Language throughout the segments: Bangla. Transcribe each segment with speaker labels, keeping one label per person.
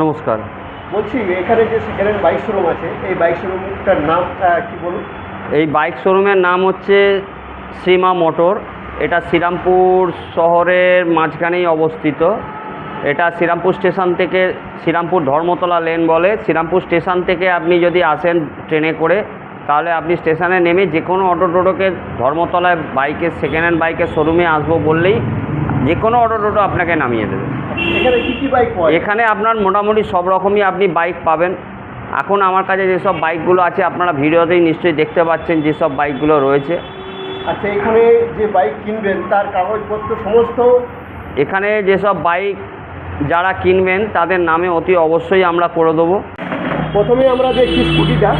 Speaker 1: নমস্কার।
Speaker 2: বলছি এখানে যে সেকেন্ড বাইক শোরুম আছে এই বাইক শোরুমটার নাম কি বলুন?
Speaker 1: এই বাইক শোরুমের নাম হচ্ছে শ্রীমা মোটর। এটা শ্রীরামপুর শহরের মাঝখানেই অবস্থিত। এটা শ্রীরামপুর স্টেশন থেকে শ্রীরামপুর ধর্মতলা লেন বলে। শ্রীরামপুর স্টেশন থেকে আপনি যদি আসেন ট্রেনে করে তাহলে আপনি স্টেশনে নেমে যে কোনো অটো টোটোকে ধর্মতলায় বাইকের সেকেন্ড হ্যান্ড বাইকের শোরুমে আসব বললেই যে কোনো অটো টোটো আপনাকে নামিয়ে দেবে।
Speaker 2: এখানে কি কি বাইক পাওয়া
Speaker 1: এখানে আপনার মোটামুটি সব রকমই আপনি বাইক পাবেন। এখন আমার কাছে যেসব বাইকগুলো আছে আপনারা ভিডিওতেই নিশ্চয়ই দেখতে পাচ্ছেন যেসব বাইকগুলো রয়েছে।
Speaker 2: আচ্ছা এখানে যে বাইক কিনবেন তার কাগজপত্র সমস্ত?
Speaker 1: এখানে যেসব বাইক যারা কিনবেন তাদের নামে অতি অবশ্যই আমরা করে দেবো।
Speaker 2: প্রথমে আমরা দেখছি স্কুটিটা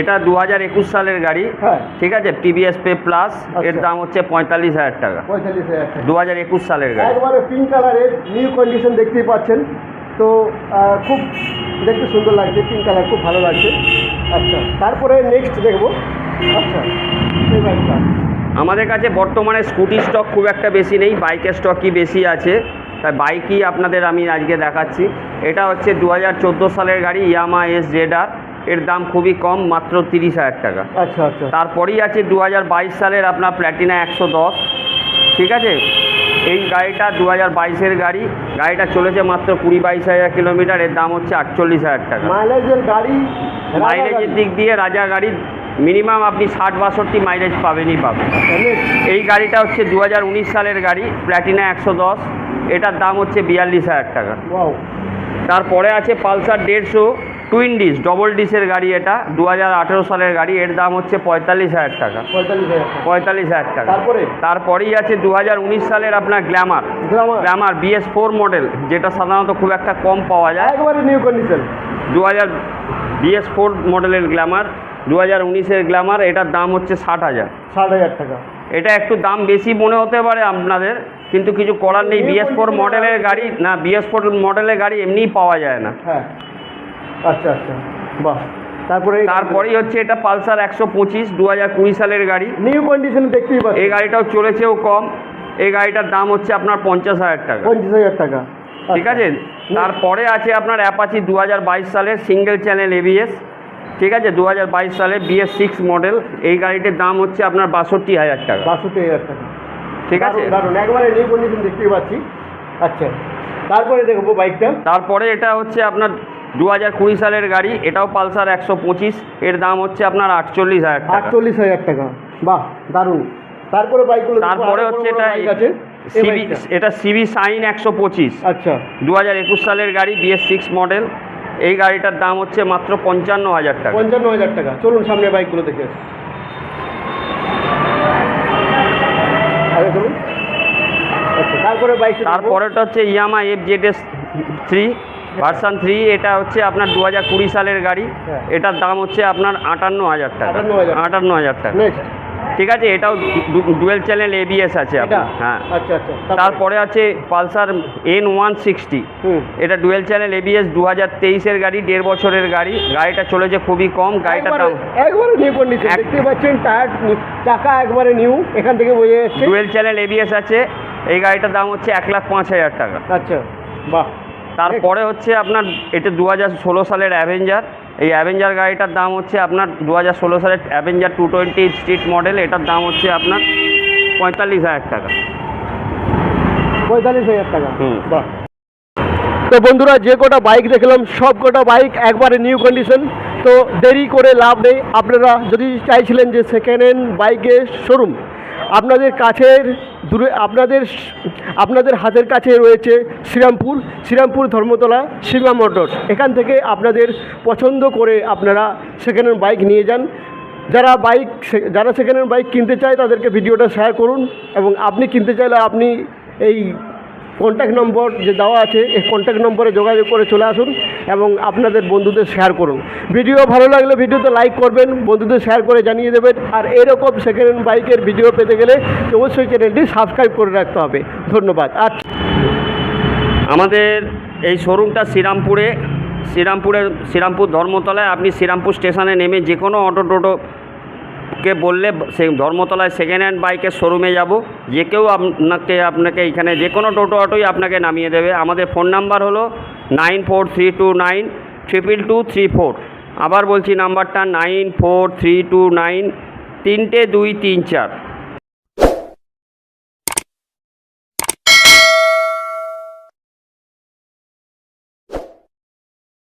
Speaker 2: এটা
Speaker 1: দু হাজার একুশ সালের গাড়ি।
Speaker 2: হ্যাঁ।
Speaker 1: ঠিক আছে? টিভিএস পে প্লাস এর
Speaker 2: আচ্ছা।
Speaker 1: দাম হচ্ছে পঁয়তাল্লিশ হাজার টাকা। দু হাজার একুশ সালের গাড়ি।
Speaker 2: একবারে পিঙ্ক কালারের নিউ কন্ডিশন দেখতেই পাচ্ছেন। তো খুব দেখতে সুন্দর লাগছে পিঙ্ক কালার খুব ভালো লাগছে। আচ্ছা তারপরে নেক্সট দেখব। আচ্ছা
Speaker 1: আমাদের কাছে বর্তমানে স্কুটি স্টক খুব একটা বেশি নেই বাইকের স্টকই বেশি আছে। তাই বাইকই আপনাদের আমি আজকে দেখাচ্ছি। এটা হচ্ছে দু হাজার চোদ্দ সালের গাড়ি ইয়ামা এস জেডার এর দাম খুবই কম মাত্র তিরিশ হাজার টাকা।
Speaker 2: আচ্ছা আচ্ছা।
Speaker 1: তারপরেই আছে দু হাজার বাইশ সালের আপনার প্ল্যাটিনা একশো দশ ঠিক আছে? এই গাড়িটা দু হাজার বাইশের গাড়ি গাড়িটা চলেছে মাত্র কুড়ি বাইশ হাজার কিলোমিটার এর দাম হচ্ছে আটচল্লিশ হাজার টাকা।
Speaker 2: মাইলেজের গাড়ি
Speaker 1: মাইলেজের দিক দিয়ে রাজা গাড়ি মিনিমাম আপনি ষাট বাষট্টি মাইলেজ পাবেনই পাবেন। এই গাড়িটা হচ্ছে দু হাজার উনিশ সালের গাড়ি প্ল্যাটিনা একশো দশ এটার দাম হচ্ছে বিয়াল্লিশ হাজার টাকা। তারপরে আছে পালসার দেড়শো টুইন ডিস ডবল ডিসের গাড়ি এটা দু হাজার আঠেরো সালের গাড়ি এর দাম হচ্ছে পঁয়তাল্লিশ হাজার টাকা।
Speaker 2: পঁয়তাল্লিশ হাজার টাকা। তারপরে?
Speaker 1: তারপরেই আছে দু হাজার উনিশ সালের আপনার glamour glamour BS four model যেটা সাধারণত খুব একটা কম পাওয়া যায়।
Speaker 2: একবারে নিউ কন্ডিশন
Speaker 1: দু হাজার বিএস ফোর মডেলের গ্ল্যামার দু হাজার উনিশের গ্ল্যামার এটার দাম হচ্ছে ষাট হাজার।
Speaker 2: ষাট হাজার টাকা।
Speaker 1: এটা একটু দাম বেশি মনে হতে পারে আপনাদের কিন্তু কিছু করার নেই। বিএস ফোর মডেলের গাড়ি না বিএস ফোর মডেলের গাড়ি এমনিই পাওয়া যায় না।
Speaker 2: হ্যাঁ। আচ্ছা আচ্ছা। বাহ। তারপরে
Speaker 1: তারপরেই হচ্ছে এটা পালসার একশো পঁচিশ দু হাজার কুড়ি সালের গাড়ি।
Speaker 2: নিউ কন্ডিশন দেখতেই পাচ্ছি।
Speaker 1: এই গাড়িটাও চলেছেও কম। এই গাড়িটার দাম হচ্ছে আপনার পঞ্চাশ হাজার টাকা।
Speaker 2: পঞ্চাশ হাজার টাকা।
Speaker 1: ঠিক
Speaker 2: আচ্ছা।
Speaker 1: আছে তারপরে আছে আপনার অ্যাপাচি দু হাজার বাইশ সালের সিঙ্গেল চ্যানেল এবিএস ঠিক আছে? দু হাজার বাইশ সালে বিএস সিক্স মডেল এই গাড়িটির দাম হচ্ছে আপনার বাষট্টি হাজার টাকা।
Speaker 2: বাষট্টি হাজার টাকা।
Speaker 1: ঠিক আছে?
Speaker 2: দারুণ একবারে নিউ কন্ডিশন দেখতেই পাচ্ছি। আচ্ছা। তারপরে দেখব বাইকটা
Speaker 1: তারপরে এটা হচ্ছে আপনার দু হাজার কুড়ি সালের গাড়ি এটাও পালসার একশো পঁচিশ এর দাম হচ্ছে আপনার আটচল্লিশ হাজার
Speaker 2: আটচল্লিশ হাজার টাকা। বাহ দারুণ। তারপরে বাইকগুলো
Speaker 1: তারপরে হচ্ছে এটা
Speaker 2: আছে।
Speaker 1: সিবি। এটা সিবি সাইন একশো পঁচিশ।
Speaker 2: আচ্ছা।
Speaker 1: দু হাজার একুশ সালের গাড়ি বিএস সিক্স মডেল। এই গাড়িটার দাম হচ্ছে মাত্র পঞ্চান্ন হাজার টাকা।
Speaker 2: পঞ্চান্ন হাজার টাকা। চলুন সামনে বাইকগুলো দেখে আচ্ছা তারপরে বাইক
Speaker 1: তারপরেটা হচ্ছে Yamaha F Z S three version three এটা হচ্ছে আপনার দু হাজার কুড়ি সালের গাড়ি।
Speaker 2: হ্যাঁ।
Speaker 1: এটার দাম হচ্ছে আপনার আটান্ন হাজার টাকা। আটান্ন হাজার। টাকা। ঠিক আছে এটাও ডুয়েল চ্যানেল এবিএস আছে আপনার হ্যাঁ।
Speaker 2: আচ্ছা আচ্ছা। তারপরে?
Speaker 1: আছে পালসার এন ওয়ান সিক্সটি এটা ডুয়েল চ্যানেল এবিএস দু হাজার তেইশের গাড়ি দেড় বছরের গাড়ি। গাড়িটা চলেছে খুবই কম গাড়িটার দাম
Speaker 2: একবারে- নিউ কন্ডিশন দেখতে পাচ্ছেন টায়ার চাকা একবারে নিউ এখান থেকে বোঝা যাচ্ছে।
Speaker 1: ডুয়েল চ্যানেল এবিএস আছে। এই গাড়িটার দাম হচ্ছে এক লাখ পাঁচ হাজার টাকা।
Speaker 2: আচ্ছা বাহ।
Speaker 1: তারপরে হচ্ছে আপনার এটা দু হাজার ষোলো সালের অ্যাভেঞ্জার এই অ্যাভেঞ্জার গাড়িটার দাম হচ্ছে আপনার দু হাজার ষোলো সালের Avenger two twenty street model এটার দাম হচ্ছে আপনার পঁয়তাল্লিশ হাজার টাকা।
Speaker 2: পঁয়তাল্লিশ হাজার টাকা।
Speaker 1: হুম।
Speaker 2: বাহ। তো বন্ধুরা যে কটা বাইক দেখলাম সব কটা বাইক একবারে নিউ কন্ডিশন তো দেরি করে লাভ নেই। আপনারা যদি চাইছিলেন যে সেকেন্ড হ্যান্ড বাইকের শোরুম আপনাদের কাছের দূরে, আপনাদের আপনাদের হাতের কাছে রয়েছে শ্রীরামপুর শ্রীরামপুর ধর্মতলা সীমা মন্ডল এখান থেকে আপনাদের পছন্দ করে আপনারা সেখানের বাইক নিয়ে যান। যারা বাইক যারা সেখানের বাইক কিনতে চায় তাদেরকে ভিডিওটা শেয়ার করুন এবং আপনি কিনতে চাইলে আপনি এই কন্ট্যাক্ট নম্বর যে দেওয়া আছে, এই কন্ট্যাক্ট নম্বরে যোগাযোগ করে চলে আসুন এবং আপনাদের বন্ধুদের শেয়ার করুন। ভিডিও ভালো লাগলে ভিডিওতে লাইক করবেন, বন্ধুদের শেয়ার করে জানিয়ে দেবেন। আর এরকম সেকেন্ড হ্যান্ড বাইকের ভিডিও পেতে গেলে অবশ্যই চ্যানেলটি সাবস্ক্রাইব করে রাখতে হবে। ধন্যবাদ। আর
Speaker 1: আমাদের এই শোরুমটা শ্রীরামপুরে শ্রীরামপুরে, শ্রীরামপুর ধর্মতলায়, আপনি শ্রীরামপুর স্টেশনে নেমে যে কোনো অটো টোটো কে বললে সে ধর্মতলায় সেকেন্ড হ্যান্ড বাইকের শোরুমে যাব। যে কেউ আপনাকে আপনাকে এখানে যে কোনো টোটো অটোই আপনাকে নামিয়ে দেবে। আমাদের ফোন নাম্বার হলো nine four three two nine triple two three four আবার বলছি নাম্বারটা nine four three two nine তিনটে দুই তিন চার।